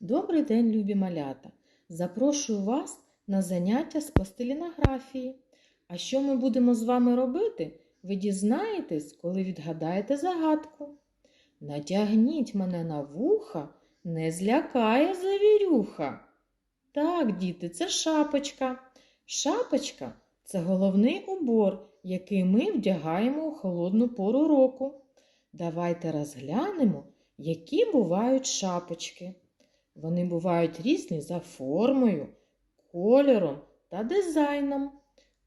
Добрий день, любі малята! Запрошую вас на заняття з пластилінографії. А що ми будемо з вами робити, ви дізнаєтесь, коли відгадаєте загадку. Натягніть мене на вуха, не злякає завірюха. Так, діти, це шапочка. Шапочка це головний убор, який ми вдягаємо у холодну пору року. Давайте розглянемо, які бувають шапочки. Вони бувають різні за формою, кольором та дизайном.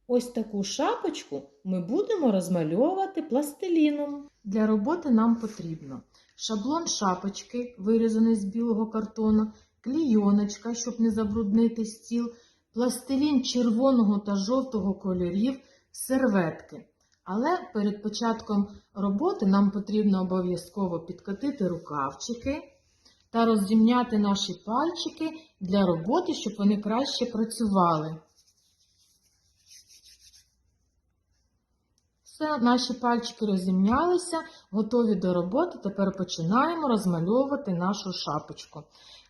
Ось таку шапочку ми будемо розмальовувати пластиліном. Для роботи нам потрібно шаблон шапочки, вирізаний з білого картону, клійоночка, щоб не забруднити стіл, пластилін червоного та жовтого кольорів, серветки. Але перед початком роботи нам потрібно обов'язково підкотити рукавчики та розрівняти наші пальчики для роботи, щоб вони краще працювали. Все, наші пальчики розімнялися, готові до роботи. Тепер починаємо розмальовувати нашу шапочку.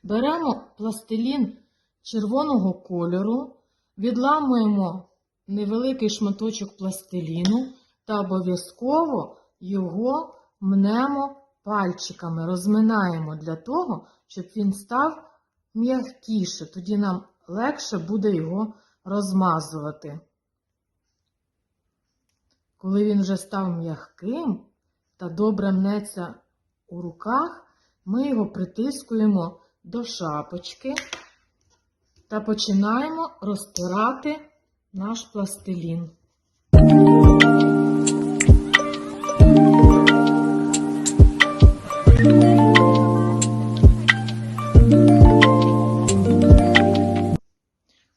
Беремо пластилін червоного кольору, відламуємо невеликий шматочок пластиліну та обов'язково його мнемо пальчиками, розминаємо для того, щоб він став м'якіше. Тоді нам легше буде його розмазувати. Коли він вже став м'яким та добре мнеться у руках, ми його притискуємо до шапочки та починаємо розтирати наш пластилін.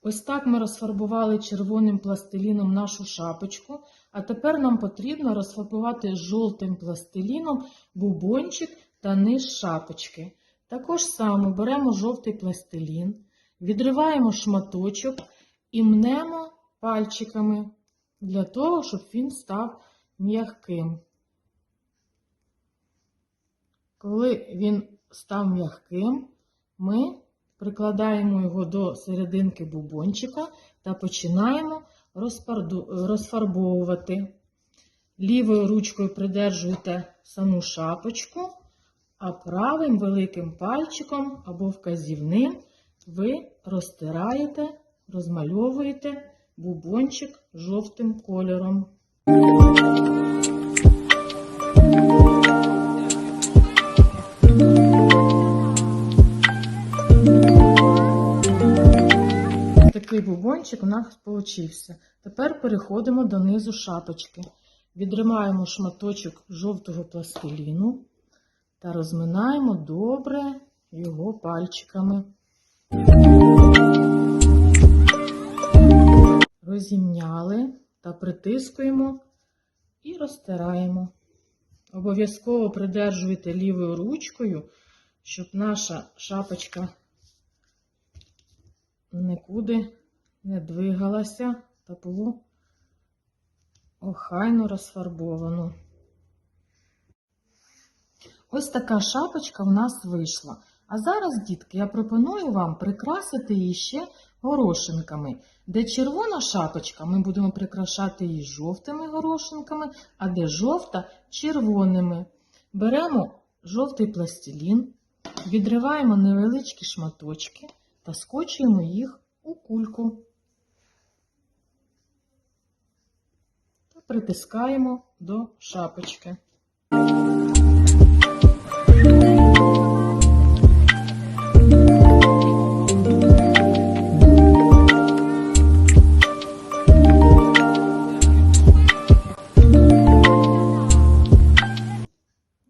Ось так ми розфарбували червоним пластиліном нашу шапочку, а тепер нам потрібно розфарбувати жовтим пластиліном бубончик та низ шапочки. Також само беремо жовтий пластилін, відриваємо шматочок і мнемо пальчиками для того, щоб він став м'яким. Коли він став м'яким, ми прикладаємо його до серединки бубончика та починаємо розфарбовувати. Лівою ручкою придержуєте саму шапочку, а правим великим пальчиком або вказівним ви розтираєте, розмальовуєте бубончик жовтим кольором. Такий бубончик у нас получився. Тепер переходимо до низу шапочки. Відримаємо шматочок жовтого пластиліну та розминаємо добре його пальчиками. Розімняли та притискуємо і розтираємо. Обов'язково придержуйте лівою ручкою, щоб наша шапочка нікуди не двигалася та було охайно розфарбовано. Ось така шапочка в нас вийшла. А зараз, дітки, я пропоную вам прикрасити її ще горошинками. Де червона шапочка, ми будемо прикрашати її жовтими горошинками, а де жовта червоними. Беремо жовтий пластилін, відриваємо невеличкі шматочки та скочуємо їх у кульку та притискаємо до шапочки.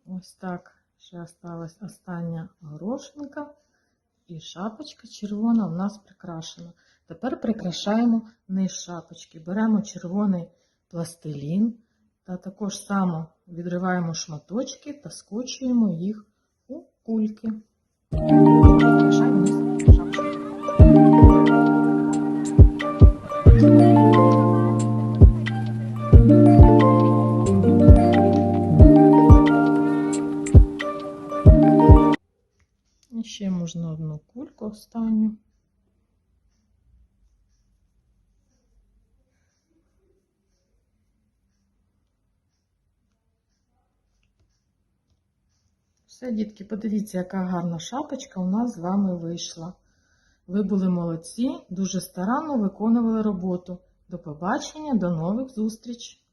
Ось так ще осталась остання горошинка. І шапочка червона у нас прикрашена. Тепер прикрашаємо низ шапочки. Беремо червоний пластилін та також само відриваємо шматочки та скочуємо їх у кульки. Прикрашаємо ще можна одну кульку останню. Все, дітки, подивіться, яка гарна шапочка у нас з вами вийшла. Ви були молодці, дуже старанно виконували роботу. До побачення, до нових зустріч!